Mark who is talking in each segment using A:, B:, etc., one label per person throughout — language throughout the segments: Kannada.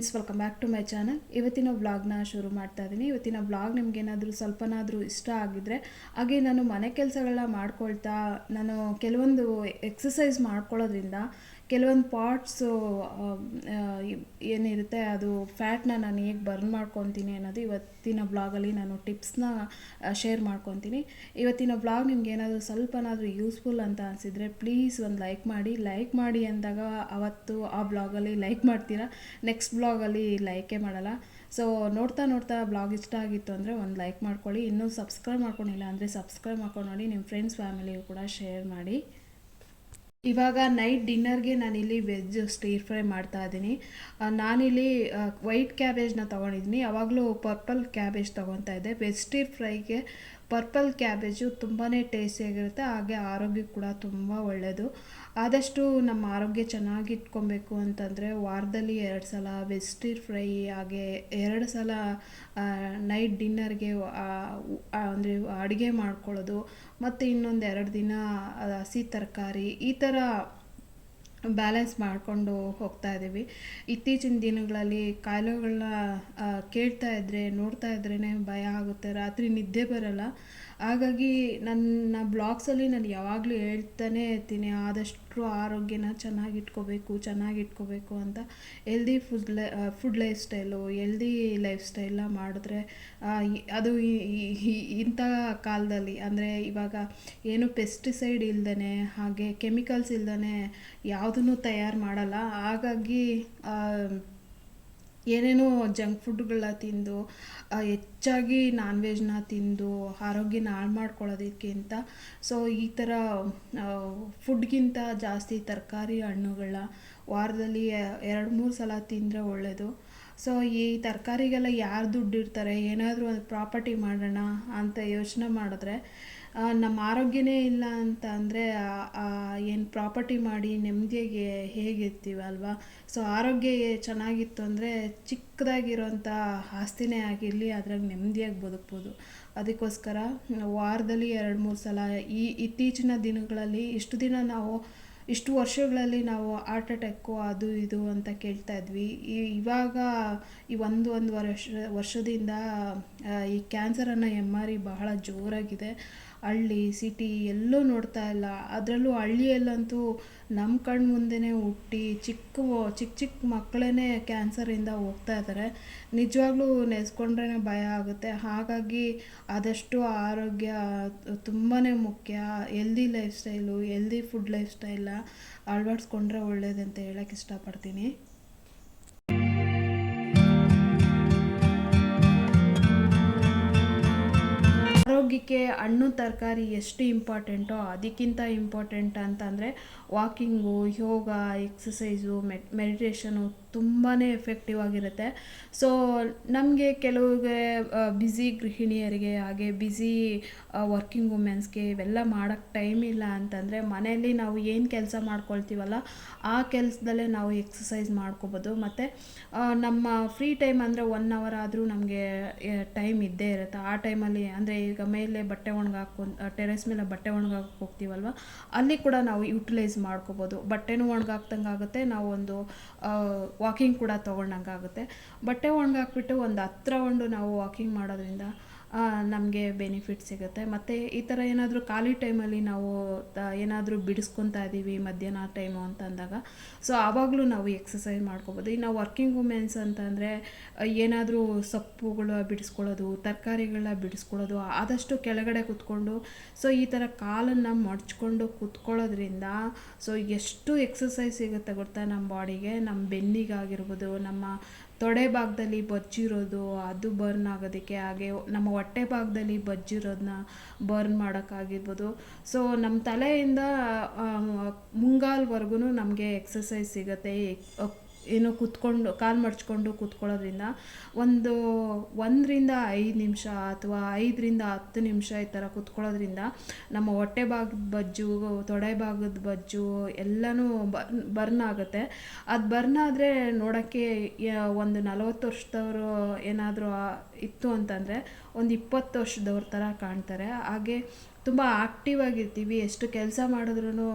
A: Friends welcome back to my channel ಇವತ್ತಿನ ವ್ಲಾಗ್ನ ಶುರು ಮಾಡ್ತಾ ಇದ್ದೀನಿ ಇವತ್ತಿನ ವ್ಲಾಗ್ ನಿಮಗೇನಾದರೂ ಸ್ವಲ್ಪನಾದರೂ ಇಷ್ಟ ಆಗಿದ್ರೆ, ಹಾಗೆ ನಾನು ಮನೆ ಕೆಲಸಗಳನ್ನ ಮಾಡ್ಕೊಳ್ತಾ, ನಾನು ಕೆಲವೊಂದು ಎಕ್ಸಸೈಸ್ ಮಾಡ್ಕೊಳ್ಳೋದ್ರಿಂದ ಕೆಲವೊಂದು ಪಾರ್ಟ್ಸು ಏನಿರುತ್ತೆ, ಅದು ಫ್ಯಾಟ್ನ ನಾನು ಹೇಗೆ ಬರ್ನ್ ಮಾಡ್ಕೊತೀನಿ ಅನ್ನೋದು ಇವತ್ತಿನ ಬ್ಲಾಗಲ್ಲಿ ನಾನು ಟಿಪ್ಸ್ನ ಶೇರ್ ಮಾಡ್ಕೊತೀನಿ. ಇವತ್ತಿನ ಬ್ಲಾಗ್ ನಿಮ್ಗೆ ಏನಾದರೂ ಸ್ವಲ್ಪನಾದರೂ ಯೂಸ್ಫುಲ್ ಅಂತ ಅನಿಸಿದರೆ ಪ್ಲೀಸ್ ಒಂದು ಲೈಕ್ ಮಾಡಿ. ಲೈಕ್ ಮಾಡಿ ಅಂದಾಗ ಅವತ್ತು ಆ ಬ್ಲಾಗಲ್ಲಿ ಲೈಕ್ ಮಾಡ್ತೀರಾ? ನೆಕ್ಸ್ಟ್ ಬ್ಲಾಗಲ್ಲಿ ಲೈಕೇ ಮಾಡಲ್ಲ. ಸೊ ನೋಡ್ತಾ ನೋಡ್ತಾ ಬ್ಲಾಗ್ ಇಷ್ಟ ಆಗಿತ್ತು ಅಂದರೆ ಒಂದು ಲೈಕ್ ಮಾಡ್ಕೊಳ್ಳಿ. ಇನ್ನೂ ಸಬ್ಸ್ಕ್ರೈಬ್ ಮಾಡ್ಕೊಂಡಿಲ್ಲ ಅಂದರೆ ಸಬ್ಸ್ಕ್ರೈಬ್ ಮಾಡ್ಕೊಂಡು ನೋಡಿ. ನಿಮ್ಮ ಫ್ರೆಂಡ್ಸ್ ಫ್ಯಾಮಿಲಿಗೂ ಕೂಡ ಶೇರ್ ಮಾಡಿ. ಇವಾಗ ನೈಟ್ ಡಿನ್ನರ್ಗೆ ನಾನಿಲ್ಲಿ ವೆಜ್ ಸ್ಟೀರ್ ಫ್ರೈ ಮಾಡ್ತಾ ಇದ್ದೀನಿ. ನಾನಿಲ್ಲಿ ವೈಟ್ ಕ್ಯಾಬೇಜ್ನ ತೊಗೊಂಡಿದ್ದೀನಿ. ಯಾವಾಗಲೂ ಪರ್ಪಲ್ ಕ್ಯಾಬೇಜ್ ತೊಗೊತಾ ಇದ್ದೆ. ವೆಜ್ ಸ್ಟೀರ್ ಫ್ರೈಗೆ ಪರ್ಪಲ್ ಕ್ಯಾಬೇಜು ತುಂಬಾ ಟೇಸ್ಟಿಯಾಗಿರುತ್ತೆ ಹಾಗೆ ಆರೋಗ್ಯ ಕೂಡ ತುಂಬ ಒಳ್ಳೆಯದು ಆದಷ್ಟು ನಮ್ಮ ಆರೋಗ್ಯ ಚೆನ್ನಾಗಿ ಇಟ್ಕೊಬೇಕು ಅಂತಂದರೆ ವಾರದಲ್ಲಿ ಎರಡು ಸಲ ವೆಜಿಟೇರ್ ಫ್ರೈ, ಹಾಗೆ ಎರಡು ಸಲ ನೈಟ್ ಡಿನ್ನರ್ಗೆ ಅಂದರೆ ಅಡುಗೆ ಮಾಡ್ಕೊಳ್ಳೋದು, ಮತ್ತು ಇನ್ನೊಂದು ಎರಡು ದಿನ ಹಸಿ ತರಕಾರಿ, ಈ ಥರ ಬ್ಯಾಲೆನ್ಸ್ ಮಾಡಿಕೊಂಡು ಹೋಗ್ತಾ ಇದ್ದೀವಿ. ಇತ್ತೀಚಿನ ದಿನಗಳಲ್ಲಿ ಕಾಯಿಲೆಗಳನ್ನ ಕೇಳ್ತಾ ಇದ್ದರೆ ನೋಡ್ತಾ ಇದ್ರೇ ಭಯ ಆಗುತ್ತೆ. ರಾತ್ರಿ ನಿದ್ದೆ ಬರಲ್ಲ. ಹಾಗಾಗಿ ನನ್ನ ಬ್ಲಾಗ್ಸಲ್ಲಿ ನಾನು ಯಾವಾಗಲೂ ಹೇಳ್ತಾನೆ ಇರ್ತೀನಿ, ಆದಷ್ಟು ಆರೋಗ್ಯನ ಚೆನ್ನಾಗಿ ಚೆನ್ನಾಗಿಟ್ಕೋಬೇಕು ಚೆನ್ನಾಗಿ ಇಟ್ಕೋಬೇಕು ಅಂತ. ಎಲ್ದಿ ಫುಡ್ ಲೈ ಫುಡ್ ಲೈಫ್ ಸ್ಟೈಲು ಎಲ್ದಿ ಲೈಫ್ ಸ್ಟೈಲ್ನ ಮಾಡಿದ್ರೆ ಅದು ಇಂಥ ಕಾಲದಲ್ಲಿ, ಅಂದರೆ ಇವಾಗ ಏನು ಪೆಸ್ಟಿಸೈಡ್ ಇಲ್ದೇ ಹಾಗೆ ಕೆಮಿಕಲ್ಸ್ ಇಲ್ದೇ ಯಾವುದನ್ನು ತಯಾರು ಮಾಡಲ್ಲ. ಹಾಗಾಗಿ ಏನೇನೋ ಜಂಕ್ ಫುಡ್ಗಳನ್ನ ತಿಂದು ಹೆಚ್ಚಾಗಿ ನಾನ್ ವೆಜ್ನ ತಿಂದು, ಆರೋಗ್ಯನ ಹಾಳು ಮಾಡ್ಕೊಳ್ಳೋದಕ್ಕಿಂತ ಸೊ ಈ ಥರ ಫುಡ್ಗಿಂತ ಜಾಸ್ತಿ ತರಕಾರಿ ಹಣ್ಣುಗಳ ವಾರದಲ್ಲಿ ಎರಡು ಮೂರು ಸಲ ತಿಂದರೆ ಒಳ್ಳೆಯದು ಸೊ ಈ ತರಕಾರಿಗೆಲ್ಲ ಯಾರು ದುಡ್ಡು ಇರ್ತಾರೆ ಏನಾದರೂ ಒಂದು ಪ್ರಾಪರ್ಟಿ ಮಾಡೋಣ ಅಂತ ಯೋಚನೆ ಮಾಡಿದ್ರೆ ನಮ್ಮ ಆರೋಗ್ಯನೇ ಇಲ್ಲ ಅಂತ ಅಂದರೆ ಏನು ಪ್ರಾಪರ್ಟಿ ಮಾಡಿ ನೆಮ್ಮದಿಯಾಗಿ ಹೇಗಿರ್ತೀವಿ ಅಲ್ವಾ? ಸೊ ಆರೋಗ್ಯ ಚೆನ್ನಾಗಿತ್ತು ಅಂದರೆ ಚಿಕ್ಕದಾಗಿರೋಂಥ ಆಸ್ತಿನೇ ಆಗಿರಲಿ, ಅದ್ರಾಗ ನೆಮ್ಮದಿಯಾಗಿ ಬದುಕ್ಬೋದು. ಅದಕ್ಕೋಸ್ಕರ ವಾರದಲ್ಲಿ ಎರಡು ಮೂರು ಸಲ ಈ ಇತ್ತೀಚಿನ ದಿನಗಳಲ್ಲಿ ಇಷ್ಟು ದಿನ ನಾವು ಇಷ್ಟು ವರ್ಷಗಳಲ್ಲಿ ನಾವು ಹಾರ್ಟ್ ಅಟ್ಯಾಕು ಅದು ಇದು ಅಂತ ಕೇಳ್ತಾ ಇದ್ವಿ. ಈ- ಇವಾಗ ಈ ಒಂದು ಒಂದು ವರ್ಷ, ವರ್ಷದಿಂದ ಈ ಕ್ಯಾನ್ಸರನ್ನು ಐ ಬಹಳ ಜೋರಾಗಿದೆ. ಹಳ್ಳಿ ಸಿಟಿ ಎಲ್ಲೂ ನೋಡ್ತಾ ಇಲ್ಲ. ಅದರಲ್ಲೂ ಹಳ್ಳಿಯಲ್ಲಂತೂ ನಮ್ಮ ಕಣ್ಣ ಮುಂದೆಯೇ ಹುಟ್ಟಿ ಚಿಕ್ಕ ಚಿಕ್ಕ ಚಿಕ್ಕ ಮಕ್ಕಳೇ ಕ್ಯಾನ್ಸರಿಂದ ಹೋಗ್ತಾ ಇದ್ದಾರೆ ನಿಜವಾಗ್ಲೂ ನೆನೆಸ್ಕೊಂಡ್ರೇ ಭಯ ಆಗುತ್ತೆ. ಹಾಗಾಗಿ ಆದಷ್ಟು ಆರೋಗ್ಯ ತುಂಬಾ ಮುಖ್ಯ. Healthy lifestyle healthy food ಲೈಫ್ ಸ್ಟೈಲ್ನ ಅಳವಡಿಸ್ಕೊಂಡ್ರೆ ಒಳ್ಳೇದಂತ ಹೇಳಕ್ಕೆ ಇಷ್ಟಪಡ್ತೀನಿ. ಆರೋಗ್ಯಕ್ಕೆ ಹಣ್ಣು, ತರಕಾರಿ ಎಷ್ಟು ಇಂಪಾರ್ಟೆಂಟೋ ಅದಕ್ಕಿಂತ ಇಂಪಾರ್ಟೆಂಟ್ ಅಂತಂದರೆ walking, yoga, exercise, med, meditation ತುಂಬಾ ಎಫೆಕ್ಟಿವ್ ಆಗಿರುತ್ತೆ. ಸೊ ನಮಗೆ ಕೆಲವ್ರಿಗೆ ಬ್ಯುಸಿ ಗೃಹಿಣಿಯರಿಗೆ ಹಾಗೆ ಬ್ಯುಸಿ ವರ್ಕಿಂಗ್ ವುಮೆನ್ಸ್ಗೆ ಇವೆಲ್ಲ ಮಾಡೋಕ್ಕೆ ಟೈಮ್ ಇಲ್ಲ ಅಂತಂದರೆ ಮನೆಯಲ್ಲಿ ನಾವು ಏನು ಕೆಲಸ ಮಾಡ್ಕೊಳ್ತೀವಲ್ಲ ಆ ಕೆಲಸದಲ್ಲೇ ನಾವು ಎಕ್ಸಸೈಸ್ ಮಾಡ್ಕೋಬೋದು. ಮತ್ತು ನಮ್ಮ ಫ್ರೀ ಟೈಮ್ ಅಂದರೆ ಒನ್ ಅವರ್ ಆದರೂ ನಮಗೆ ಟೈಮ್ ಇದ್ದೇ ಇರುತ್ತೆ. ಆ ಟೈಮಲ್ಲಿ ಅಂದರೆ ಈಗ ಮೇಲೆ ಬಟ್ಟೆ ಒಣಗಾಕೊ ಟೆರೆಸ್ ಮೇಲೆ ಬಟ್ಟೆ ಒಣಗಾಕಕ್ಕೆ ಹೋಗ್ತೀವಲ್ವ? ಅಲ್ಲಿ ಕೂಡ ನಾವು ಯುಟಿಲೈಸ್ ಮಾಡ್ಕೋಬೋದು. ಬಟ್ಟೆನೂ ಒಣಗಾಕ್ದಂಗೆ ಆಗುತ್ತೆ, ನಾವು ಒಂದು ವಾಕಿಂಗ್ ಕೂಡ ತೊಗೊಂಡಂಗೆ ಆಗುತ್ತೆ. ಬಟ್ಟೆ ಒಣಗಾಕ್ಬಿಟ್ಟು ಒಂದು ಹತ್ರ ಒಂದು ನಾವು ವಾಕಿಂಗ್ ಮಾಡೋದ್ರಿಂದ ನಮಗೆ ಬೆನಿಫಿಟ್ ಸಿಗುತ್ತೆ. ಮತ್ತು ಈ ಥರ ಏನಾದರೂ ಖಾಲಿ ಟೈಮಲ್ಲಿ ನಾವು ಏನಾದರೂ ಬಿಡಿಸ್ಕೊತಾ ಇದ್ದೀವಿ ಮಧ್ಯಾಹ್ನ ಟೈಮು ಅಂತ ಅಂದಾಗ ಸೊ ಆವಾಗಲೂ ನಾವು ಎಕ್ಸಸೈಸ್ ಮಾಡ್ಕೋಬೋದು. ಇನ್ನು ವರ್ಕಿಂಗ್ ವುಮೆನ್ಸ್ ಅಂತಂದರೆ ಏನಾದರೂ ಸೊಪ್ಪುಗಳು ಬಿಡಿಸ್ಕೊಳ್ಳೋದು, ತರಕಾರಿಗಳನ್ನ ಬಿಡಿಸ್ಕೊಳ್ಳೋದು, ಆದಷ್ಟು ಕೆಳಗಡೆ ಕೂತ್ಕೊಂಡು ಸೊ ಈ ಥರ ಕಾಲನ್ನು ಮಡ್ಚ್ಕೊಂಡು ಕೂತ್ಕೊಳ್ಳೋದ್ರಿಂದ ಸೊ ಎಷ್ಟು ಎಕ್ಸಸೈಸ್ ಸಿಗುತ್ತೆ ಗೊತ್ತಾ ನಮ್ಮ ಬಾಡಿಗೆ ನಮ್ಮ ಬೆನ್ನಿಗಾಗಿರ್ಬೋದು, ನಮ್ಮ ತೊಡೆ ಭಾಗದಲ್ಲಿ ಬಜ್ಜಿರೋದು, ಅದು ಬರ್ನ್ ಆಗೋದಕ್ಕೆ ಹಾಗೆ ನಮ್ಮ ಹೊಟ್ಟೆ ಭಾಗದಲ್ಲಿ ಬಜ್ಜಿರೋದನ್ನ ಬರ್ನ್ ಮಾಡೋಕ್ಕಾಗಿರ್ಬೋದು. ಸೊ ನಮ್ಮ ತಲೆಯಿಂದ ಮುಂಗಾಲ್ವರೆಗೂ ನಮಗೆ ಎಕ್ಸಸೈಸ್ ಸಿಗುತ್ತೆ. ಏನು ಕೂತ್ಕೊಂಡು ಕಾಲು ಮಡ್ಚಿಕೊಂಡು ಕೂತ್ಕೊಳ್ಳೋದ್ರಿಂದ ಒಂದು ಒಂದರಿಂದ ಐದು ನಿಮಿಷ ಅಥವಾ ಐದರಿಂದ ಹತ್ತು ನಿಮಿಷ ಈ ಥರ ಕೂತ್ಕೊಳ್ಳೋದ್ರಿಂದ ನಮ್ಮ ಹೊಟ್ಟೆ ಭಾಗದ ಬಜ್ಜು, ತೊಡೆ ಭಾಗದ ಬಜ್ಜು ಎಲ್ಲನೂ ಬರ್ನ್ ಆಗುತ್ತೆ. ಅದು ಬರ್ನ್ ಆದರೆ ನೋಡೋಕ್ಕೆ ಒಂದು ನಲವತ್ತು ವರ್ಷದವರು ಏನಾದರೂ ಇತ್ತು ಅಂತಂದರೆ ಒಂದು ಇಪ್ಪತ್ತು ವರ್ಷದವ್ರ ಥರ ಕಾಣ್ತಾರೆ. ಹಾಗೆ ತುಂಬ ಆಕ್ಟಿವ್ ಆಗಿರ್ತೀವಿ. ಎಷ್ಟು ಕೆಲಸ ಮಾಡಿದ್ರೂ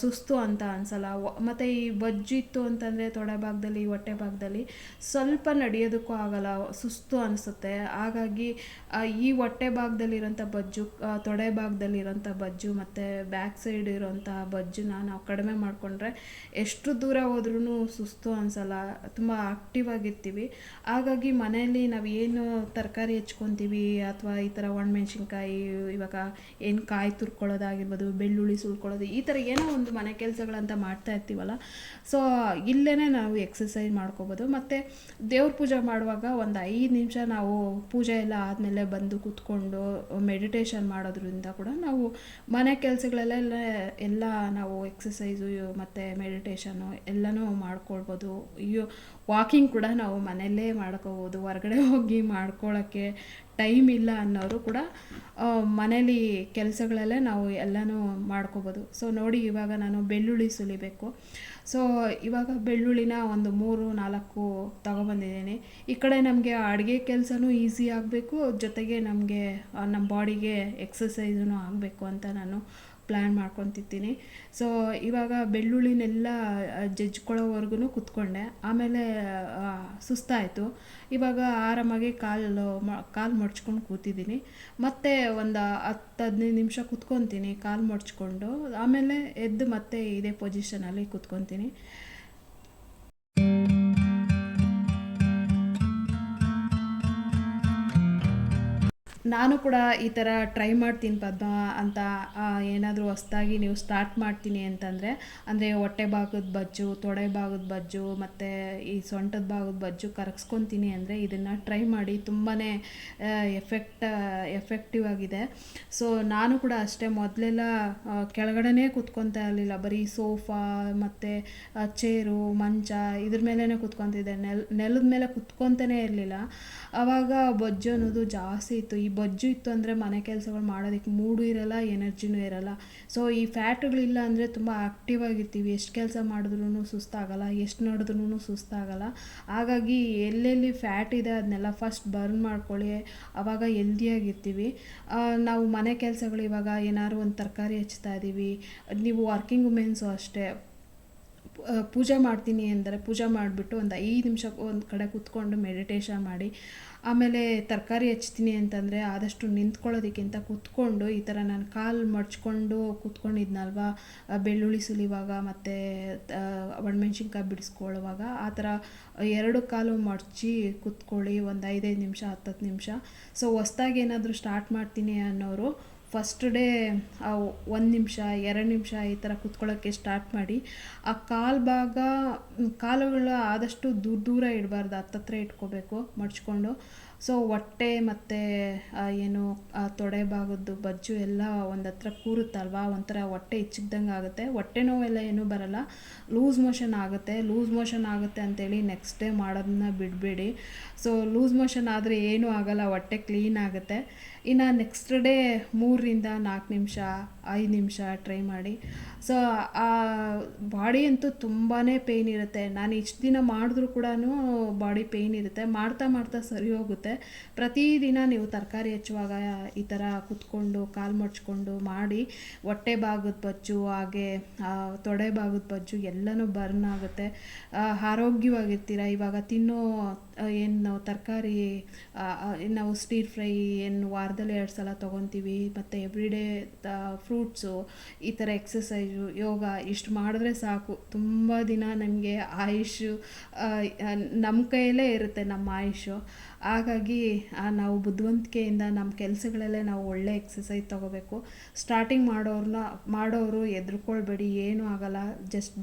A: ಸುಸ್ತು ಅಂತ ಅನ್ಸಲ್ಲ. ಮತ್ತು ಈ ಬಜ್ಜು ಇತ್ತು ಅಂತಂದರೆ ತೊಡೆ ಭಾಗದಲ್ಲಿ, ಹೊಟ್ಟೆ ಭಾಗದಲ್ಲಿ ಸ್ವಲ್ಪ ನಡೆಯೋದಕ್ಕೂ ಆಗಲ್ಲ. ಸುಸ್ತು ಅನಿಸುತ್ತೆ. ಹಾಗಾಗಿ ಈ ಹೊಟ್ಟೆ ಭಾಗದಲ್ಲಿರೋಂಥ ಬಜ್ಜು ತೊಡೆ ಭಾಗದಲ್ಲಿರೋಂಥ ಬಜ್ಜು ಮತ್ತು ಬ್ಯಾಕ್ ಸೈಡ್ ಇರೋಂಥ ಬಜ್ಜನ್ನ ನಾವು ಕಡಿಮೆ ಮಾಡಿಕೊಂಡ್ರೆ ಎಷ್ಟು ದೂರ ಹೋದ್ರೂ ಸುಸ್ತು ಅನಿಸಲ್ಲ. ತುಂಬ ಆಕ್ಟಿವ್ ಆಗಿರ್ತೀವಿ. ಹಾಗಾಗಿ ಮನೆಯಲ್ಲಿ ನಾವು ಏನು ತರಕಾರಿ ಹೆಚ್ಕೊತೀವಿ ಅಥವಾ ಈ ಥರ ಒಣಮೆಣ್ಸಿನ್ಕಾಯಿ, ಇವಾಗ ಏನು ಕಾಯಿ ತುರ್ಕೊಳ್ಳೋದಾಗಿರ್ಬೋದು, ಬೆಳ್ಳುಳ್ಳಿ ಸುಲ್ಕೊಳ್ಳೋದು ಈ ಥರ ಏನೋ ಒಂದು ಮನೆ ಕೆಲಸಗಳಂತ ಮಾಡ್ತಾ ಇರ್ತೀವಲ್ಲ. ಸೊ ಇಲ್ಲೇ ನಾವು ಎಕ್ಸಸೈಸ್ ಮಾಡ್ಕೋಬೋದು. ಮತ್ತು ದೇವ್ರ ಪೂಜೆ ಮಾಡುವಾಗ ಒಂದು ಐದು ನಿಮಿಷ ನಾವು ಪೂಜೆ ಎಲ್ಲ ಆದಮೇಲೆ ಬಂದು ಕೂತ್ಕೊಂಡು ಮೆಡಿಟೇಷನ್ ಮಾಡೋದ್ರಿಂದ ಕೂಡ ನಾವು ಮನೆ ಕೆಲಸಗಳೆಲ್ಲ ಎಲ್ಲ ನಾವು ಎಕ್ಸಸೈಸು ಮತ್ತು ಮೆಡಿಟೇಷನು ಎಲ್ಲನೂ ಮಾಡ್ಕೊಳ್ಬೋದು. ವಾಕಿಂಗ್ ಕೂಡ ನಾವು ಮನೆಯಲ್ಲೇ ಮಾಡ್ಕೋಬೋದು. ಹೊರಗಡೆ ಹೋಗಿ ಮಾಡ್ಕೊಳ್ಳೋಕ್ಕೆ ಟೈಮ್ ಇಲ್ಲ ಅನ್ನೋರು ಕೂಡ ಮನೇಲಿ ಕೆಲಸಗಳಲ್ಲೇ ನಾವು ಎಲ್ಲನೂ ಮಾಡ್ಕೋಬೋದು. ಸೊ ನೋಡಿ ಇವಾಗ ನಾನು ಬೆಳ್ಳುಳ್ಳಿ ಸುಲಿಬೇಕು. ಸೊ ಇವಾಗ ಬೆಳ್ಳುಳ್ಳಿನ ಒಂದು ಮೂರು, ನಾಲ್ಕು ತಗೊಬಂದಿದ್ದೀನಿ. ಈ ಕಡೆ ನಮಗೆ ಅಡುಗೆ ಕೆಲಸನೂ ಈಸಿ ಆಗಬೇಕು, ಜೊತೆಗೆ ನಮಗೆ ನಮ್ಮ ಬಾಡಿಗೆ ಎಕ್ಸಸೈಸೂ ಆಗಬೇಕು ಅಂತ ನಾನು ಪ್ಲ್ಯಾನ್ ಮಾಡ್ಕೊತಿರ್ತೀನಿ ಸೊ ಇವಾಗ ಬೆಳ್ಳುಳ್ಳಿನೆಲ್ಲ ಜಜ್ಕೊಳ್ಳೋವರೆಗೂ ಕೂತ್ಕೊಂಡೆ. ಆಮೇಲೆ ಸುಸ್ತಾಯಿತು. ಇವಾಗ ಆರಾಮಾಗಿ ಕಾಲು ಕಾಲು ಮಡ್ಚ್ಕೊಂಡು ಕೂತಿದ್ದೀನಿ. ಮತ್ತೆ ಒಂದು ಹತ್ತು ಹದಿನೈದು ನಿಮಿಷ ಕೂತ್ಕೊತೀನಿ ಕಾಲು ಮಡ್ಚ್ಕೊಂಡು. ಆಮೇಲೆ ಎದ್ದು ಮತ್ತೆ ಇದೇ ಪೊಸಿಷನಲ್ಲಿ ಕೂತ್ಕೊತೀನಿ. ನಾನು ಕೂಡ ಈ ಥರ ಟ್ರೈ ಮಾಡ್ತೀನಿ ಪದ್ಮ ಅಂತ ಏನಾದರೂ ಹೊಸ್ದಾಗಿ ನೀವು ಸ್ಟಾರ್ಟ್ ಮಾಡ್ತೀನಿ ಅಂತಂದರೆ, ಅಂದರೆ ಹೊಟ್ಟೆ ಭಾಗದ ಬಜ್ಜು, ತೊಡೆ ಭಾಗದ ಬಜ್ಜು, ಮತ್ತು ಈ ಸೊಂಟದ ಭಾಗದ ಬಜ್ಜು ಕರಗಿಸ್ಕೊತೀನಿ ಅಂದರೆ ಇದನ್ನು ಟ್ರೈ ಮಾಡಿ ತುಂಬಾ ಎಫೆಕ್ಟ್ ಎಫೆಕ್ಟಿವ್ ಆಗಿದೆ. ಸೊ ನಾನು ಕೂಡ ಅಷ್ಟೇ ಮೊದಲೆಲ್ಲ ಕೆಳಗಡೆನೇ ಕೂತ್ಕೊತಾ ಇರಲಿಲ್ಲ. ಬರೀ ಸೋಫಾ, ಮತ್ತು ಚೇರು, ಮಂಚ ಇದ್ರ ಮೇಲೇ ಕೂತ್ಕೊತಿದ್ದೆ. ನೆಲ, ನೆಲದ ಮೇಲೆ ಕೂತ್ಕೊತಾನೆ ಇರಲಿಲ್ಲ. ಆವಾಗ ಬೊಜ್ಜು ಅನ್ನೋದು ಜಾಸ್ತಿ ಇತ್ತು. ಈ ಬೊಜ್ಜು ಇತ್ತು ಅಂದರೆ ಮನೆ ಕೆಲಸಗಳು ಮಾಡೋದಕ್ಕೆ ಮೂಡು ಇರಲ್ಲ, ಎನರ್ಜಿನೂ ಇರಲ್ಲ. ಸೊ ಈ ಫ್ಯಾಟ್ಗಳಿಲ್ಲ ಅಂದರೆ ತುಂಬ ಆಕ್ಟಿವ್ ಆಗಿರ್ತೀವಿ. ಎಷ್ಟು ಕೆಲಸ ಮಾಡಿದ್ರೂ ಸುಸ್ತಾಗಲ್ಲ, ಎಷ್ಟು ನಡೆದ್ರೂ ಸುಸ್ತಾಗಲ್ಲ. ಹಾಗಾಗಿ ಎಲ್ಲೆಲ್ಲಿ ಫ್ಯಾಟ್ ಇದೆ ಅದನ್ನೆಲ್ಲ ಫಸ್ಟ್ ಬರ್ನ್ ಮಾಡ್ಕೊಳ್ಳಿ. ಆವಾಗ ಹೆಲ್ದಿಯಾಗಿರ್ತೀವಿ ನಾವು ಮನೆ ಕೆಲಸಗಳು ಇವಾಗ ಏನಾದ್ರು ಒಂದು ತರಕಾರಿ ಹಚ್ತಾ ಇದ್ದೀವಿ ನೀವು ವರ್ಕಿಂಗ್ ವುಮೆನ್ಸು ಅಷ್ಟೇ. ಪೂಜೆ ಮಾಡ್ತೀನಿ ಅಂದರೆ ಪೂಜೆ ಮಾಡಿಬಿಟ್ಟು ಒಂದು ಐದು ನಿಮಿಷ ಒಂದು ಕಡೆ ಕೂತ್ಕೊಂಡು ಮೆಡಿಟೇಷನ್ ಮಾಡಿ, ಆಮೇಲೆ ತರಕಾರಿ ಹಚ್ತೀನಿ ಅಂತಂದರೆ ಆದಷ್ಟು ನಿಂತ್ಕೊಳ್ಳೋದಕ್ಕಿಂತ ಕೂತ್ಕೊಂಡು ಈ ಥರ ನಾನು ಕಾಲು ಮಡ್ಚ್ಕೊಂಡು ಕೂತ್ಕೊಂಡಿದ್ನಲ್ವ ಬೆಳ್ಳುಳ್ಳಿ ಸುಲಿವಾಗ ಮತ್ತು ಒಣಮೆಣ್ಸಿನ್ಕಾಯಿ ಬಿಡಿಸ್ಕೊಳ್ಳುವಾಗ, ಆ ಥರ ಎರಡು ಕಾಲು ಮಡ್ಚಿ ಕೂತ್ಕೊಳ್ಳಿ ಒಂದು ಐದೈದು ನಿಮಿಷ, ಹತ್ತತ್ತು ನಿಮಿಷ. ಸೊ ಹೊಸ್ದಾಗಿ ಏನಾದರೂ ಸ್ಟಾರ್ಟ್ ಮಾಡ್ತೀನಿ ಅನ್ನೋರು ಫಸ್ಟ್ ಡೇ ಒಂದು ನಿಮಿಷ, ಎರಡು ನಿಮಿಷ ಈ ಥರ ಕೂತ್ಕೊಳ್ಳೋಕ್ಕೆ ಸ್ಟಾರ್ಟ್ ಮಾಡಿ, ಆ ಕಾಲು ಭಾಗ, ಕಾಲುಗಳು ಆದಷ್ಟು ದೂರ ದೂರ ಇಡಬಾರ್ದು. ಹತ್ತತ್ರ ಇಟ್ಕೋಬೇಕು, ಮಡ್ಚ್ಕೊಂಡು. ಸೊ ಹೊಟ್ಟೆ ಮತ್ತು ಏನು ತೊಡೆ ಭಾಗದ್ದು ಬಜ್ಜು ಎಲ್ಲ ಒಂದು ಹತ್ರ ಕೂರುತ್ತಲ್ವಾ? ಒಂಥರ ಹೊಟ್ಟೆ ಇಚ್ಚಿಕ್ದಂಗೆ ಆಗುತ್ತೆ. ಹೊಟ್ಟೆ ನೋವೆಲ್ಲ ಏನೂ ಬರಲ್ಲ. ಲೂಸ್ ಮೋಷನ್ ಆಗುತ್ತೆ. ಲೂಸ್ ಮೋಷನ್ ಆಗುತ್ತೆ ಅಂತೇಳಿ ನೆಕ್ಸ್ಟ್ ಡೇ ಮಾಡೋದನ್ನ ಬಿಡಬೇಡಿ. ಸೊ ಲೂಸ್ ಮೋಷನ್ ಆದರೆ ಏನೂ ಆಗಲ್ಲ. ಹೊಟ್ಟೆ ಕ್ಲೀನ್ ಆಗುತ್ತೆ. ಇನ್ನು ನೆಕ್ಸ್ಟ್ ಡೇ ಮೂರರಿಂದ ನಾಲ್ಕು ನಿಮಿಷ, ಐದು ನಿಮಿಷ ಟ್ರೈ ಮಾಡಿ. ಸೊ ಆ ಬಾಡಿ ಅಂತೂ ತುಂಬಾ ಪೇಯ್ನ್ ಇರುತ್ತೆ. ನಾನು ಇಷ್ಟು ದಿನ ಮಾಡಿದ್ರೂ ಕೂಡ ಬಾಡಿ ಪೇಯ್ನ್ ಇರುತ್ತೆ. ಮಾಡ್ತಾ ಮಾಡ್ತಾ ಸರಿ ಹೋಗುತ್ತೆ. ಪ್ರತಿದಿನ ನೀವು ತರಕಾರಿ ಹೆಚ್ಚುವಾಗ ಈ ಥರ ಕುತ್ಕೊಂಡು, ಕಾಲು ಮಡ್ಚ್ಕೊಂಡು ಮಾಡಿ, ಹೊಟ್ಟೆ ಭಾಗದ ಬಜ್ಜು ಹಾಗೆ ತೊಡೆ ಭಾಗದ ಬಜ್ಜು ಎಲ್ಲನೂ ಬರ್ನ್ ಆಗುತ್ತೆ. ಆರೋಗ್ಯವಾಗಿರ್ತೀರ? ಇವಾಗ ತಿನ್ನೋ ಏನು ನಾವು ತರಕಾರಿ ನಾವು ಸ್ಟೀರ್ ಫ್ರೈ ಏನು ವಾರದಲ್ಲಿ ಎರಡು ಸಲ ತೊಗೊತೀವಿ, ಮತ್ತು ಎವ್ರಿಡೇ ಫ್ರೂಟ್ಸು ಈ ಥರ ಎಕ್ಸಸೈಸು ಯೋಗ ಇಷ್ಟು ಮಾಡಿದ್ರೆ ಸಾಕು. ತುಂಬ ದಿನ ನಮಗೆ ಆಯುಷು ನಮ್ಮ ಕೈಯಲ್ಲೇ ಇರುತ್ತೆ ನಮ್ಮ ಆಯುಷು. ಹಾಗಾಗಿ ನಾವು ಬುದ್ಧಿವಂತಿಕೆಯಿಂದ ನಮ್ಮ ಕೆಲಸಗಳಲ್ಲೇ ನಾವು ಒಳ್ಳೆ ಎಕ್ಸಸೈಸ್ ತೊಗೋಬೇಕು. ಸ್ಟಾರ್ಟಿಂಗ್ ಮಾಡೋರನ್ನ ಮಾಡೋರು ಎದ್ರುಕೊಳ್ಬೇಡಿ, ಏನೂ ಆಗಲ್ಲ. ಜಸ್ಟ್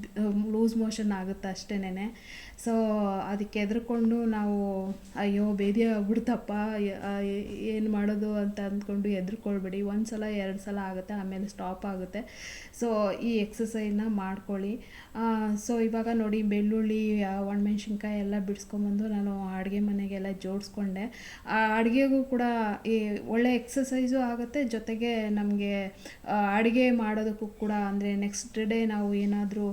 A: ಲೂಸ್ ಮೋಷನ್ ಆಗುತ್ತೆ ಅಷ್ಟೇನೆ ಸೊ ಅದಕ್ಕೆ ಹೆದ್ರಿಕೊಂಡು ನಾವು, ಅಯ್ಯೋ ಬೇದಿ ಆಗ್ಬಿಡ್ತಪ್ಪ ಏನು ಮಾಡೋದು? ಅಂತ ಅಂದ್ಕೊಂಡು ಹೆದ್ರಿಕೊಳ್ಬೇಡಿ. ಒಂದು ಸಲ ಎರಡು ಸಲ ಆಗುತ್ತೆ, ಆಮೇಲೆ ಸ್ಟಾಪ್ ಆಗುತ್ತೆ. ಸೊ ಈ ಎಕ್ಸಸೈಸ್ನ ಮಾಡ್ಕೊಳ್ಳಿ. ಸೊ ಇವಾಗ ನೋಡಿ, ಬೆಳ್ಳುಳ್ಳಿ ಒಣಮೆಣ್ಸಿನ್ಕಾಯಿ ಎಲ್ಲ ಬಿಡಿಸ್ಕೊಂಬಂದು ನಾನು ಅಡುಗೆ ಮನೆಗೆಲ್ಲ ಜೋಡಿಸ್ಕೊಂಡೆ. ಅಡುಗೆಗೂ ಕೂಡ ಈ ಒಳ್ಳೆ ಎಕ್ಸಸೈಸು ಆಗುತ್ತೆ. ಜೊತೆಗೆ ನಮಗೆ ಅಡುಗೆ ಮಾಡೋದಕ್ಕೂ ಕೂಡ ಅಂದರೆ ನೆಕ್ಸ್ಟ್ ಡೇ ನಾವು ಏನಾದರೂ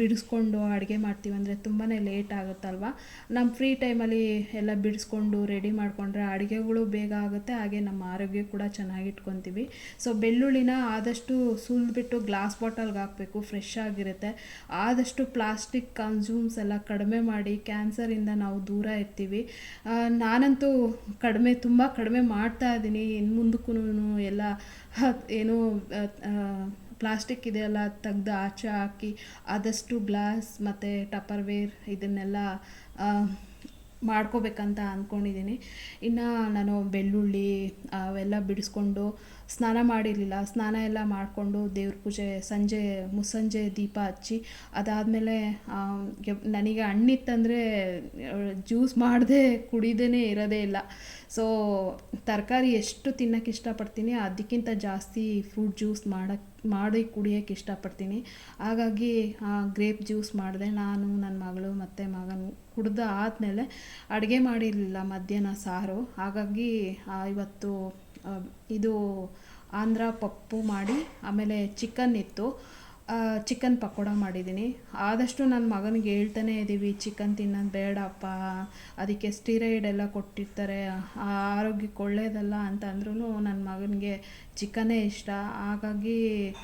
A: ಬಿಡಿಸ್ಕೊಂಡು ಅಡುಗೆ ಮಾಡ್ತೀವಿ ಅಂದರೆ ತುಂಬಾ ಲೇಟ್ ಆಗುತ್ತಲ್ವ? ನಮ್ಮ ಫ್ರೀ ಟೈಮಲ್ಲಿ ಎಲ್ಲ ಬಿಡಿಸ್ಕೊಂಡು ರೆಡಿ ಮಾಡಿಕೊಂಡ್ರೆ ಅಡುಗೆಗಳು ಬೇಗ ಆಗುತ್ತೆ, ಹಾಗೆ ನಮ್ಮ ಆರೋಗ್ಯ ಕೂಡ ಚೆನ್ನಾಗಿಟ್ಕೊತೀವಿ ಸೊ ಬೆಳ್ಳುಳ್ಳಿನ ಆದಷ್ಟು ಸುಲಿದ್ಬಿಟ್ಟು ಗ್ಲಾಸ್ ಬಾಟಲ್ಗೆ ಹಾಕಬೇಕು ಫ್ರೆಶ್ ಆಗಿರುತ್ತೆ. ಆದಷ್ಟು ಪ್ಲಾಸ್ಟಿಕ್ ಕನ್ಸ್ಯೂಮ್ಸ್ ಎಲ್ಲ ಕಡಿಮೆ ಮಾಡಿ ಕ್ಯಾನ್ಸರಿಂದ ನಾವು ದೂರ ಇರ್ತೀವಿ. ನಾನಂತೂ ಕಡಿಮೆ, ತುಂಬ ಕಡಿಮೆ ಮಾಡ್ತಾ ಇದ್ದೀನಿ. ಇನ್ನು ಮುಂದಕ್ಕೂ ಎಲ್ಲ, ಏನು ಪ್ಲಾಸ್ಟಿಕ್ ಇದೆಯಲ್ಲ ತೆಗ್ದು ಆಚೆ ಹಾಕಿ ಆದಷ್ಟು ಗ್ಲಾಸ್ ಮತ್ತು ಟಪರ್ವೇರ್ ಇದನ್ನೆಲ್ಲ ಮಾಡ್ಕೋಬೇಕಂತ ಅಂದ್ಕೊಂಡಿದ್ದೀನಿ ಇನ್ನು ನಾನು ಬೆಳ್ಳುಳ್ಳಿ, ಅವೆಲ್ಲ ಬಿಡಿಸ್ಕೊಂಡು ಸ್ನಾನ ಮಾಡಿರಲಿಲ್ಲ. ಸ್ನಾನ ಎಲ್ಲ ಮಾಡಿಕೊಂಡು ದೇವ್ರ ಪೂಜೆ, ಸಂಜೆ, ಮುಸ್ಸಂಜೆ ದೀಪ ಹಚ್ಚಿ ಅದಾದಮೇಲೆ ನನಗೆ ಹಣ್ಣಿತ್ತಂದರೆ ಜ್ಯೂಸ್ ಮಾಡದೆ ಕುಡಿದೇ ಇರೋದೇ ಇಲ್ಲ. ಸೊ, ತರಕಾರಿ ಎಷ್ಟು ತಿನ್ನೋಕ್ಕೆ ಇಷ್ಟಪಡ್ತೀನಿ, ಅದಕ್ಕಿಂತ ಜಾಸ್ತಿ ಫ್ರೂಟ್ ಜ್ಯೂಸ್ ಮಾಡಕ್ಕೆ ಮಾಡಿ ಕುಡಿಯೋಕ್ಕೆ ಇಷ್ಟಪಡ್ತೀನಿ. ಹಾಗಾಗಿ ಗ್ರೇಪ್ ಜ್ಯೂಸ್ ಮಾಡಿದೆ. ನಾನು ನನ್ನ ಮಗಳು ಮತ್ತು ಮಗನು ಕುಡ್ದು ಆದಮೇಲೆ ಅಡುಗೆ ಮಾಡಿರಲಿಲ್ಲ ಮಧ್ಯಾಹ್ನ ಸಾರು. ಹಾಗಾಗಿ ಇವತ್ತು ಇದು ಆಂಧ್ರ ಪಪ್ಪು ಮಾಡಿ ಆಮೇಲೆ ಚಿಕನ್ ಇತ್ತು. ಚಿಕನ್ ಪಕೋಡ ಮಾಡಿದ್ದೀನಿ. ಆದಷ್ಟು ನನ್ನ ಮಗನಿಗೆ ಹೇಳ್ತಾನೆ ಇದ್ದೀವಿ ಚಿಕನ್ ತಿನ್ನೋದು ಬೇಡಪ್ಪ. ಅದಕ್ಕೆ ಸ್ಟಿರೈಡ್ ಎಲ್ಲ ಕೊಟ್ಟಿರ್ತಾರೆ. ಆರೋಗ್ಯಕ್ಕೆ ಒಳ್ಳೇದಲ್ಲ ಅಂತ ಅಂದ್ರೂ ನನ್ನ ಮಗನಿಗೆ ಚಿಕನ್ನೇ ಇಷ್ಟ. ಹಾಗಾಗಿ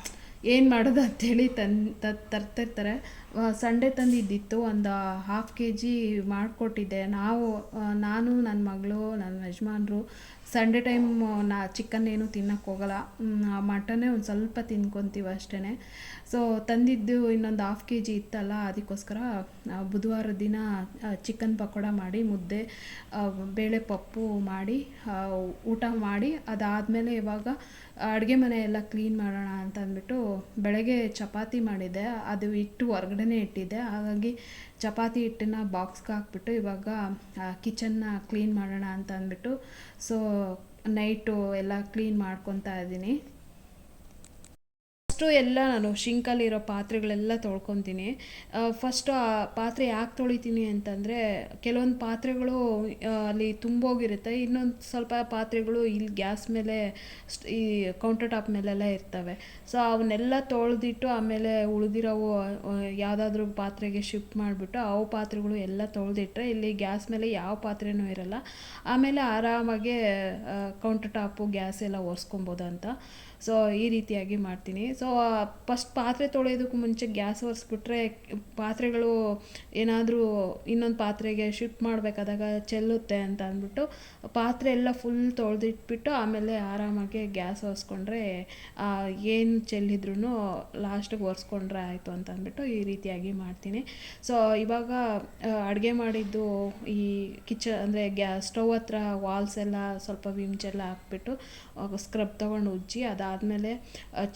A: ಏನು ಮಾಡೋದು ಅಂತೇಳಿ ತನ್, ತ- ತರ್ತಿರ್ತಾರೆ. ಸಂಡೇ ತಂದಿದ್ದಿತ್ತು. ಒಂದು ಹಾಫ್ ಕೆ ಜಿ ಮಾಡಿಕೊಟ್ಟಿದ್ದೆ. ನಾವು ನಾನು ನನ್ನ ಮಗಳು ನನ್ನ ಯಜಮಾನ್ರು ಸಂಡೇ ಟೈಮ್ ನಾ ಚಿಕನ್ ಏನು ತಿನ್ನಕ್ಕೆ ಹೋಗಲ್ಲ. ಮಟನ್ನೇ ಒಂದು ಸ್ವಲ್ಪ ತಿನ್ಕೊತೀವಿ ಅಷ್ಟೇ ಸೊ ತಂದಿದ್ದು ಇನ್ನೊಂದು ಹಾಫ್ ಕೆ ಜಿ ಇತ್ತಲ್ಲ, ಅದಕ್ಕೋಸ್ಕರ ಬುಧವಾರ ದಿನ ಚಿಕನ್ ಪಕೋಡ ಮಾಡಿ, ಮುದ್ದೆ ಬೇಳೆ ಪಪ್ಪು ಮಾಡಿ ಊಟ ಮಾಡಿ, ಅದಾದಮೇಲೆ ಇವಾಗ ಅಡುಗೆ ಮನೆ ಎಲ್ಲ ಕ್ಲೀನ್ ಮಾಡೋಣ ಅಂತ ಅಂದ್ಬಿಟ್ಟು ಬೆಳಗ್ಗೆ ಚಪಾತಿ ಮಾಡಿದ್ದೆ ಅದು ಇಟ್ಟು ಹೊರ್ಗಡೆನೇ ಇಟ್ಟಿದ್ದೆ. ಹಾಗಾಗಿ ಚಪಾತಿ ಹಿಟ್ಟನ್ನ ಬಾಕ್ಸ್ಗೆ ಹಾಕ್ಬಿಟ್ಟು ಇವಾಗ ಕಿಚನ್ನ ಕ್ಲೀನ್ ಮಾಡೋಣ ಅಂತ ಅಂದ್ಬಿಟ್ಟು ಸೊ ನೈಟು ಎಲ್ಲ ಕ್ಲೀನ್ ಮಾಡ್ಕೊತಾ ಇದ್ದೀನಿ. ಫಸ್ಟು ಎಲ್ಲ ನಾನು ಶಿಂಕಲ್ಲಿರೋ ಪಾತ್ರೆಗಳೆಲ್ಲ ತೊಳ್ಕೊತೀನಿ. ಫಸ್ಟು ಆ ಪಾತ್ರೆ ಯಾಕೆ ತೊಳಿತೀನಿ ಅಂತಂದರೆ, ಕೆಲವೊಂದು ಪಾತ್ರೆಗಳು ಅಲ್ಲಿ ತುಂಬೋಗಿರುತ್ತೆ. ಇನ್ನೊಂದು ಸ್ವಲ್ಪ ಪಾತ್ರೆಗಳು ಇಲ್ಲಿ ಗ್ಯಾಸ್ ಮೇಲೆ ಈ ಕೌಂಟರ್ ಟಾಪ್ ಮೇಲೆಲ್ಲ ಇರ್ತವೆ. ಸೊ, ಅವನ್ನೆಲ್ಲ ತೊಳೆದಿಟ್ಟು ಆಮೇಲೆ ಉಳಿದಿರೋವು ಯಾವುದಾದ್ರೂ ಪಾತ್ರೆಗೆ ಶಿಫ್ಟ್ ಮಾಡಿಬಿಟ್ಟು ಅವು ಪಾತ್ರೆಗಳು ಎಲ್ಲ ತೊಳೆದಿಟ್ರೆ ಇಲ್ಲಿ ಗ್ಯಾಸ್ ಮೇಲೆ ಯಾವ ಪಾತ್ರೆನೂ ಇರಲ್ಲ. ಆಮೇಲೆ ಆರಾಮಾಗಿ ಕೌಂಟರ್ ಟಾಪು, ಗ್ಯಾಸ್ ಎಲ್ಲ ಒರೆಸ್ಕೊಬೋದು ಅಂತ. ಸೊ ಈ ರೀತಿಯಾಗಿ ಮಾಡ್ತೀನಿ. ಸೊ ಫಸ್ಟ್ ಪಾತ್ರೆ ತೊಳೆಯೋದಕ್ಕೂ ಮುಂಚೆ ಗ್ಯಾಸ್ ಒರೆಸ್ಬಿಟ್ರೆ ಪಾತ್ರೆಗಳು ಏನಾದರೂ ಇನ್ನೊಂದು ಪಾತ್ರೆಗೆ ಶಿಫ್ಟ್ ಮಾಡಬೇಕಾದಾಗ ಚೆಲ್ಲುತ್ತೆ ಅಂತ ಅಂದ್ಬಿಟ್ಟು ಪಾತ್ರೆ ಎಲ್ಲ ಫುಲ್ ತೊಳೆದಿಟ್ಬಿಟ್ಟು ಆಮೇಲೆ ಆರಾಮಾಗಿ ಗ್ಯಾಸ್ ಒರೆಸ್ಕೊಂಡ್ರೆ ಏನು ಚೆಲ್ಲಿದ್ರೂ ಲಾಸ್ಟಿಗೆ ಒರೆಸ್ಕೊಂಡ್ರೆ ಆಯಿತು ಅಂತ ಅಂದ್ಬಿಟ್ಟು ಈ ರೀತಿಯಾಗಿ ಮಾಡ್ತೀನಿ. ಸೊ, ಇವಾಗ ಅಡುಗೆ ಮಾಡಿದ್ದು ಈ ಕಿಚ, ಅಂದರೆ ಗ್ಯಾ, ಸ್ಟೌವ್ ಹತ್ರ ವಾಲ್ಸ್ ಎಲ್ಲ ಸ್ವಲ್ಪ ವಿಮ್ಸ್ ಎಲ್ಲ ಹಾಕ್ಬಿಟ್ಟು ಸ್ಕ್ರಬ್ ತೊಗೊಂಡು ಉಜ್ಜಿ ಅದಾದಮೇಲೆ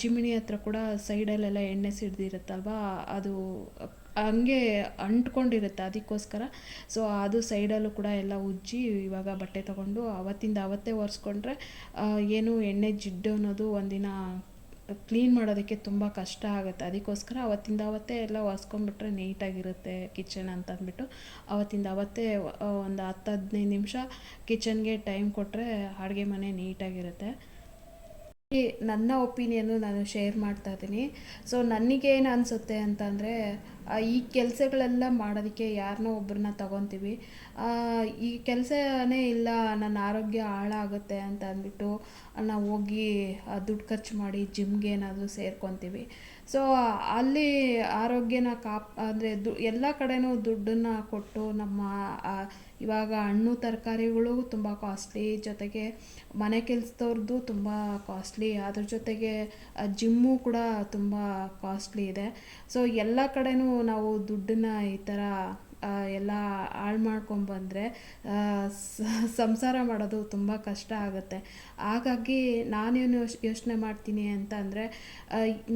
A: ಚಿಮಿಣಿ ಹತ್ರ ಕೂಡ ಸೈಡಲ್ಲೆಲ್ಲ ಎಣ್ಣೆ ಸಿಡ್ದಿರುತ್ತಲ್ವ, ಅದು ಹಂಗೆ ಅಂಟ್ಕೊಂಡಿರುತ್ತೆ ಅದಕ್ಕೋಸ್ಕರ. ಸೊ ಅದು ಸೈಡಲ್ಲೂ ಕೂಡ ಎಲ್ಲ ಉಜ್ಜಿ ಇವಾಗ ಬಟ್ಟೆ ತೊಗೊಂಡು ಅವತ್ತಿಂದ ಅವತ್ತೇ ಒರೆಸ್ಕೊಂಡ್ರೆ ಏನು ಎಣ್ಣೆ ಜಿಡ್ಡು ಅನ್ನೋದು ಒಂದಿನ ಕ್ಲೀನ್ ಮಾಡೋದಕ್ಕೆ ತುಂಬ ಕಷ್ಟ ಆಗುತ್ತೆ. ಅದಕ್ಕೋಸ್ಕರ ಅವತ್ತಿಂದ ಅವತ್ತೇ ಎಲ್ಲ ಒರೆಸ್ಕೊಂಡ್ಬಿಟ್ರೆ ನೀಟಾಗಿರುತ್ತೆ ಕಿಚನ್ ಅಂತ ಅಂದ್ಬಿಟ್ಟು ಅವತ್ತಿಂದ ಅವತ್ತೇ ಒಂದು ಹತ್ತು ಹದಿನೈದು ನಿಮಿಷ ಕಿಚನ್ಗೆ ಟೈಮ್ ಕೊಟ್ಟರೆ ಅಡುಗೆ ಮನೆ ನೀಟಾಗಿರುತ್ತೆ. ನನ್ನ ಒಪಿನಿಯನ್ನು ನಾನು ಶೇರ್ ಮಾಡ್ತಾ ಇದ್ದೀನಿ. ಸೊ ನನಗೇನು ಅನಿಸುತ್ತೆ ಅಂತಂದರೆ ಈ ಕೆಲಸಗಳೆಲ್ಲ ಮಾಡೋದಕ್ಕೆ ಯಾರನ್ನೋ ಒಬ್ಬರನ್ನ ತಗೊತೀವಿ. ಈ ಕೆಲಸನೇ ಇಲ್ಲ, ನನ್ನ ಆರೋಗ್ಯ ಹಾಳಾಗುತ್ತೆ ಅಂತ ಅಂದ್ಬಿಟ್ಟು ನಾವು ಹೋಗಿ ದುಡ್ಡು ಖರ್ಚು ಮಾಡಿ ಜಿಮ್ಗೆ ಏನಾದರೂ ಸೇರ್ಕೊತೀವಿ. ಸೊ ಅಲ್ಲಿ ಆರೋಗ್ಯನ ಕಾಪ್, ಅಂದರೆ ದು, ಎಲ್ಲ ಕಡೆನೂ ದುಡ್ಡನ್ನು ಕೊಟ್ಟು ನಮ್ಮ ಇವಾಗ ಹಣ್ಣು, ತರಕಾರಿಗಳು ತುಂಬ ಕಾಸ್ಟ್ಲಿ ಜೊತೆಗೆ ಮನೆ ಕೆಲಸದವ್ರದ್ದು ತುಂಬ ಕಾಸ್ಟ್ಲಿ ಅದ್ರ ಜೊತೆಗೆ ಜಿಮ್ಮು ಕೂಡ ತುಂಬ ಕಾಸ್ಟ್ಲಿ ಇದೆ. ಸೊ ಎಲ್ಲ ಕಡೆಯೂ ನಾವು ದುಡ್ಡನ್ನ ಈ ಥರ ಎಲ್ಲ ಹಾಳು ಮಾಡ್ಕೊಂಡ್ಬಂದರೆ ಸಂಸಾರ ಮಾಡೋದು ತುಂಬ ಕಷ್ಟ ಆಗುತ್ತೆ. ಹಾಗಾಗಿ ನಾನೇನು ಯೋಚ್, ಯೋಚನೆ ಮಾಡ್ತೀನಿ ಅಂತ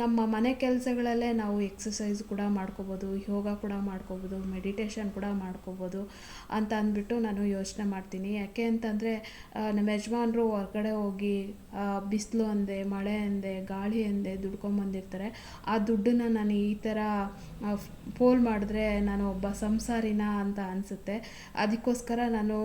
A: ನಮ್ಮ ಮನೆ ಕೆಲಸಗಳಲ್ಲೇ ನಾವು ಎಕ್ಸಸೈಸ್ ಕೂಡ ಮಾಡ್ಕೋಬೋದು, ಯೋಗ ಕೂಡ ಮಾಡ್ಕೋಬೋದು ಮೆಡಿಟೇಷನ್ ಕೂಡ ಮಾಡ್ಕೋಬೋದು ಅಂತ ಅಂದ್ಬಿಟ್ಟು ನಾನು ಯೋಚನೆ ಮಾಡ್ತೀನಿ. ಯಾಕೆ ಅಂತಂದರೆ ನಮ್ಮ ಯಜಮಾನರು ಹೊರಗಡೆ ಹೋಗಿ ಬಿಸಿಲು ಅಂದೆ, ಮಳೆ ಅಂದೆ, ಗಾಳಿ ಅಂದೆ ದುಡ್ಕೊಂಬಂದಿರ್ತಾರೆ ಆ ದುಡ್ಡನ್ನ ನಾನು ಈ ಥರ ಪೋಲ್ ಮಾಡಿದ್ರೆ ನಾನು ಒಬ್ಬ ಸಂಸಾರಿನ ಅಂತ ಅನಿಸುತ್ತೆ. ಅದಕ್ಕೋಸ್ಕರ ನಾನು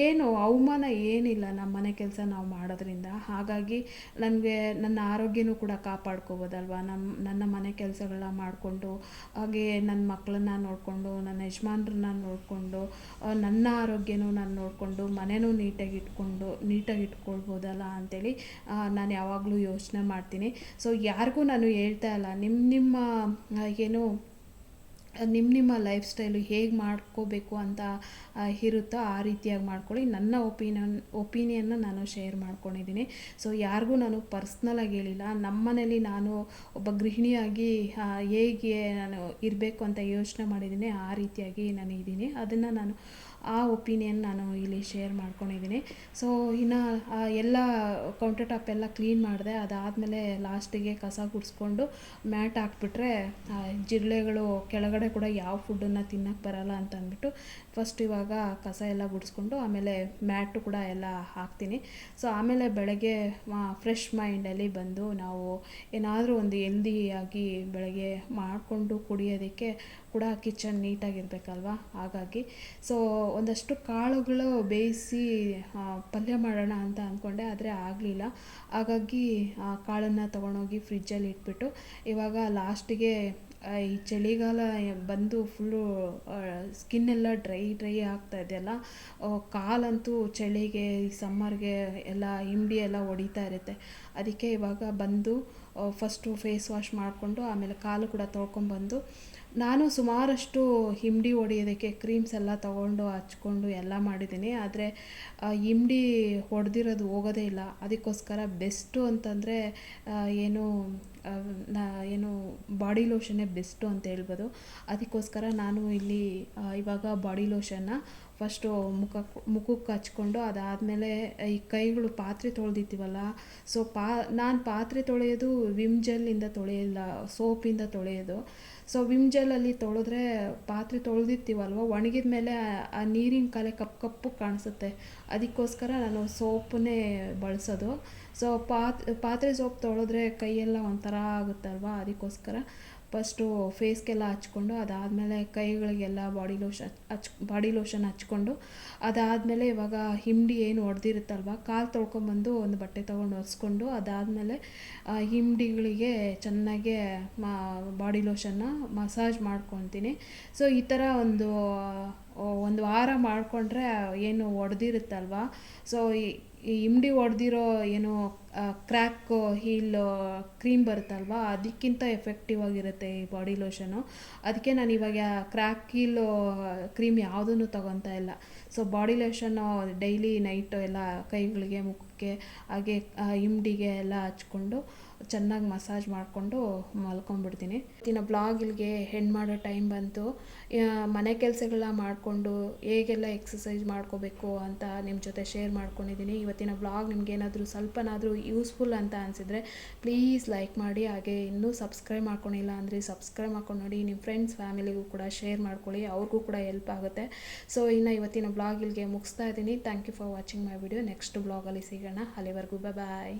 A: ಏನು ಅವಮಾನ ಏನಿಲ್ಲ ನಮ್ಮ ಮನೆ ಕೆಲಸ ನಾವು ಮಾಡೋದ್ರಿಂದ. ಹಾಗಾಗಿ ನನಗೆ ನನ್ನ ಆರೋಗ್ಯನೂ ಕೂಡ ಕಾಪಾಡ್ಕೋಬೋದಲ್ವ? ನಮ್ಮ ನನ್ನ ಮನೆ ಕೆಲಸಗಳನ್ನ ಮಾಡಿಕೊಂಡು, ಹಾಗೆ ನನ್ನ ಮಕ್ಕಳನ್ನ ನೋಡಿಕೊಂಡು, ನನ್ನ ಯಜಮಾನ್ರನ್ನ ನೋಡಿಕೊಂಡು ನನ್ನ ಆರೋಗ್ಯನೂ ನಾನು ನೋಡಿಕೊಂಡು, ಮನೆನೂ ನೀಟಾಗಿ ಇಟ್ಕೊಂಡು, ನೀಟಾಗಿ ಇಟ್ಕೊಳ್ಬೋದಲ್ಲ ಅಂಥೇಳಿ ನಾನು ಯಾವಾಗಲೂ ಯೋಚನೆ ಮಾಡ್ತೀನಿ. ಸೊ ಯಾರಿಗೂ ನಾನು ಹೇಳ್ತಾ ಇಲ್ಲ. ನಿಮ್ಮ ನಿಮ್ಮ ಏನು ನಿಮ್ಮ ನಿಮ್ಮ ಲೈಫ್ ಸ್ಟೈಲು ಹೇಗೆ ಮಾಡ್ಕೋಬೇಕು ಅಂತ ಇರುತ್ತೋ ಆ ರೀತಿಯಾಗಿ ಮಾಡ್ಕೊಳ್ಳಿ. ನನ್ನ ಒಪಿನಿಯನ್ ಒಪಿನಿಯನ್ನ ನಾನು ಶೇರ್ ಮಾಡ್ಕೊಂಡಿದ್ದೀನಿ. ಸೊ ಯಾರಿಗೂ ನಾನು ಪರ್ಸ್ನಲಾಗಿ ಹೇಳಿಲ್ಲ. ನಮ್ಮ ಮನೇಲಿ ನಾನು ಒಬ್ಬ ಗೃಹಿಣಿಯಾಗಿ ಹೇಗೆ ನಾನು ಇರಬೇಕು ಅಂತ ಯೋಚನೆ ಮಾಡಿದ್ದೀನಿ, ಆ ರೀತಿಯಾಗಿ ನಾನು ಇದ್ದೀನಿ. ಅದನ್ನು ನಾನು ಆ ಒಪಿನಿಯನ್ ನಾನು ಇಲ್ಲಿ ಶೇರ್ ಮಾಡ್ಕೊಂಡಿದ್ದೀನಿ. ಸೊ ಇನ್ನು ಎಲ್ಲ ಕೌಂಟರ್ ಟಾಪ್ ಎಲ್ಲ ಕ್ಲೀನ್ ಮಾಡಿದೆ. ಅದಾದಮೇಲೆ ಲಾಸ್ಟಿಗೆ ಕಸ ಗುಡಿಸ್ಕೊಂಡು ಮ್ಯಾಟ್ ಹಾಕ್ಬಿಟ್ರೆ ಜಿರಳೆಗಳು ಕೆಳಗಡೆ ಕೂಡ ಯಾವ ಫುಡ್ಡನ್ನು ತಿನ್ನಕ್ಕೆ ಬರಲ್ಲ ಅಂತ ಅಂದ್ಬಿಟ್ಟು ಫಸ್ಟ್ ಇವಾಗ ಕಸ ಎಲ್ಲ ಗುಡಿಸ್ಕೊಂಡು ಆಮೇಲೆ ಮ್ಯಾಟು ಕೂಡ ಎಲ್ಲ ಹಾಕ್ತೀನಿ. ಸೊ ಆಮೇಲೆ ಬೆಳಗ್ಗೆ ಫ್ರೆಶ್ ಮೈಂಡಲ್ಲಿ ಬಂದು ನಾವು ಏನಾದರೂ ಒಂದು ಹೆಲ್ದಿಯಾಗಿ ಬೆಳಗ್ಗೆ ಮಾಡಿಕೊಂಡು ಕುಡಿಯೋದಕ್ಕೆ ಕೂಡ ಕಿಚನ್ ನೀಟಾಗಿರಬೇಕಲ್ವ ಹಾಗಾಗಿ. ಸೊ ಒಂದಷ್ಟು ಕಾಳುಗಳು ಬೇಯಿಸಿ ಪಲ್ಯ ಮಾಡೋಣ ಅಂತ ಅಂದ್ಕೊಂಡೆ ಆದರೆ ಆಗಲಿಲ್ಲ. ಹಾಗಾಗಿ, ಆ, ಕಾಳನ್ನು ತೊಗೊಂಡೋಗಿ ಫ್ರಿಜ್ಜಲ್ಲಿ ಇಟ್ಬಿಟ್ಟು ಇವಾಗ ಲಾಸ್ಟಿಗೆ ಈ ಚಳಿಗಾಲ ಬಂದು ಫುಲ್ಲು ಸ್ಕಿನ್ ಎಲ್ಲ ಡ್ರೈ ಡ್ರೈ ಆಗ್ತಾ ಇದೆಯಲ್ಲ ಕಾಲಂತೂ ಚಳಿಗೆ, ಈ ಸಮ್ಮರ್ಗೆ ಎಲ್ಲ ಹಿಂಡಿ ಎಲ್ಲ ಹೊಡಿತಾ ಇರುತ್ತೆ. ಅದಕ್ಕೆ ಇವಾಗ ಬಂದು ಫಸ್ಟು ಫೇಸ್ ವಾಶ್ ಮಾಡಿಕೊಂಡು ಆಮೇಲೆ ಕಾಲು ಕೂಡ ತೊಳ್ಕೊಂಬಂದು ನಾನು ಸುಮಾರಷ್ಟು ಹಿಂಡಿ ಹೊಡೆಯೋದಕ್ಕೆ ಕ್ರೀಮ್ಸ್ ಎಲ್ಲ ತೊಗೊಂಡು, ಹಚ್ಕೊಂಡು ಎಲ್ಲ ಮಾಡಿದ್ದೀನಿ. ಆದರೆ ಹಿಂಡಿ ಹೊಡೆದಿರೋದು ಹೋಗೋದೇ ಇಲ್ಲ. ಅದಕ್ಕೋಸ್ಕರ ಬೆಸ್ಟು ಅಂತಂದರೆ ಏನು ಏನು ಬಾಡಿ ಲೋಷನ್ನೇ ಬೆಸ್ಟು ಅಂತ ಹೇಳ್ಬೋದು. ಅದಕ್ಕೋಸ್ಕರ ನಾನು ಇಲ್ಲಿ ಇವಾಗ ಬಾಡಿ ಲೋಷನ್ನ ಫಸ್ಟು ಮುಖ, ಮುಖಕ್ಕೆ ಹಚ್ಕೊಂಡು ಅದಾದಮೇಲೆ ಈ ಕೈಗಳು ಪಾತ್ರೆ ತೊಳೆದಿದ್ದೀವಲ್ಲ ಸೊ ಪಾ, ನಾನು ಪಾತ್ರೆ ತೊಳೆಯೋದು ವಿಮ್ ಜೆಲ್ಲಿಂದ ತೊಳೆಯಲ್ಲ ಸೋಪಿಂದ ತೊಳೆಯೋದು. ಸೊ ವಿಮ್ ಜೆಲಲ್ಲಿ ತೊಳೆದ್ರೆ ಪಾತ್ರೆ ತೊಳೆದಿರ್ತೀವಲ್ವ? ಒಣಗಿದ ಮೇಲೆ ಆ ನೀರಿನ ಕಲೆ ಕಪ್ಪು ಕಪ್ಪು ಕಾಣಿಸುತ್ತೆ. ಅದಕ್ಕೋಸ್ಕರ ನಾನು ಸೋಪನ್ನೇ ಬಳಸೋದು. ಸೊ ಪಾತ್, ಪಾತ್ರೆ ಸೋಪ್ ತೊಳೆದ್ರೆ ಕೈಯೆಲ್ಲ ಒಂಥರ ಆಗುತ್ತಲ್ವ? ಅದಕ್ಕೋಸ್ಕರ. ಫಸ್ಟು ಫೇಸ್ಗೆಲ್ಲ ಹಚ್ಕೊಂಡು ಅದಾದಮೇಲೆ ಕೈಗಳಿಗೆಲ್ಲ ಬಾಡಿ ಲೋಷನ್ ಹಚ್ ಬಾಡಿ ಲೋಷನ್ ಹಚ್ಕೊಂಡು ಅದಾದಮೇಲೆ ಇವಾಗ ಹಿಂಡಿ ಏನು ಹೊಡೆದಿರುತ್ತಲ್ವ ಕಾಲು ತೊಳ್ಕೊಂಬಂದು ಒಂದು ಬಟ್ಟೆ ತೊಗೊಂಡು ಒರೆಸ್ಕೊಂಡು ಅದಾದಮೇಲೆ ಹಿಂಡಿಗಳಿಗೆ ಚೆನ್ನಾಗೆ ಮಾ, ಬಾಡಿ ಲೋಷನ್ನ ಮಸಾಜ್ ಮಾಡ್ಕೊತೀನಿ ಸೊ ಈ ಥರ ಒಂದು ಒಂದು ವಾರ ಮಾಡಿಕೊಂಡ್ರೆ ಏನು ಒಡೆದಿರುತ್ತಲ್ವ? ಸೊ ಈ ಈ ಒಡೆದಿರೋ ಏನು ಕ್ರ್ಯಾಕು ಹೀಲ್ ಕ್ರೀಮ್ ಬರುತ್ತಲ್ವ? ಅದಕ್ಕಿಂತ ಎಫೆಕ್ಟಿವ್ ಆಗಿರುತ್ತೆ ಈ ಬಾಡಿ ಲೋಷನು ಅದಕ್ಕೆ ನಾನು ಇವಾಗ ಕ್ರ್ಯಾಕ್ ಹೀಲ್ ಕ್ರೀಮ್ ಯಾವುದನ್ನು ತಗೊತಾ ಇಲ್ಲ. So body lotion daily night ಎಲ್ಲ ಕೈಗಳಿಗೆ ಮುಖಕ್ಕೆ ಹಾಗೆ ಆ, ಹಿಂಡಿಗೆ ಎಲ್ಲ ಹಚ್ಕೊಂಡು ಚೆನ್ನಾಗಿ ಮಸಾಜ್ ಮಾಡಿಕೊಂಡು ಮಲ್ಕೊಂಡ್ಬಿಡ್ತೀನಿ ಇವತ್ತಿನ ಬ್ಲಾಗ್ ಇಲ್ಲಿಗೆ ಹೆಣ್ಣು ಮಾಡೋ ಟೈಮ್ ಬಂತು. ಮನೆ ಕೆಲಸಗಳನ್ನ ಮಾಡಿಕೊಂಡು ಹೇಗೆಲ್ಲ ಎಕ್ಸಸೈಸ್ ಮಾಡ್ಕೋಬೇಕು ಅಂತ ನಿಮ್ಮ ಜೊತೆ ಶೇರ್ ಮಾಡ್ಕೊಂಡಿದ್ದೀನಿ ಇವತ್ತಿನ ಬ್ಲಾಗ್ ನಿಮ್ಗೆ ಏನಾದರೂ ಸ್ವಲ್ಪನಾದರೂ ಯೂಸ್ಫುಲ್ ಅಂತ ಅನಿಸಿದರೆ ಪ್ಲೀಸ್ ಲೈಕ್ ಮಾಡಿ, ಹಾಗೆ ಇನ್ನೂ ಸಬ್ಸ್ಕ್ರೈಬ್ ಮಾಡ್ಕೊಂಡಿಲ್ಲ ಅಂದರೆ ಸಬ್ಸ್ಕ್ರೈಬ್ ಮಾಡ್ಕೊಂಡು ನೋಡಿ ನಿಮ್ಮ ಫ್ರೆಂಡ್ಸ್, ಫ್ಯಾಮಿಲಿಗೂ ಕೂಡ ಶೇರ್ ಮಾಡ್ಕೊಳ್ಳಿ, ಅವ್ರಿಗೂ ಕೂಡ ಹೆಲ್ಪ್ ಆಗುತ್ತೆ. ಸೊ, ಇನ್ನು ಇವತ್ತಿನ ಬ್ಲಾಗ್ ಇಲ್ಲಿಗೆ ಮುಗಿಸ್ತಾ ಇದ್ದೀನಿ. Thank you for watching my video. Next ಬ್ಲಾಗಲ್ಲಿ ಸಿಗೋಣ. ಅಲ್ಲಿವರೆಗೂ ಬಾಯ್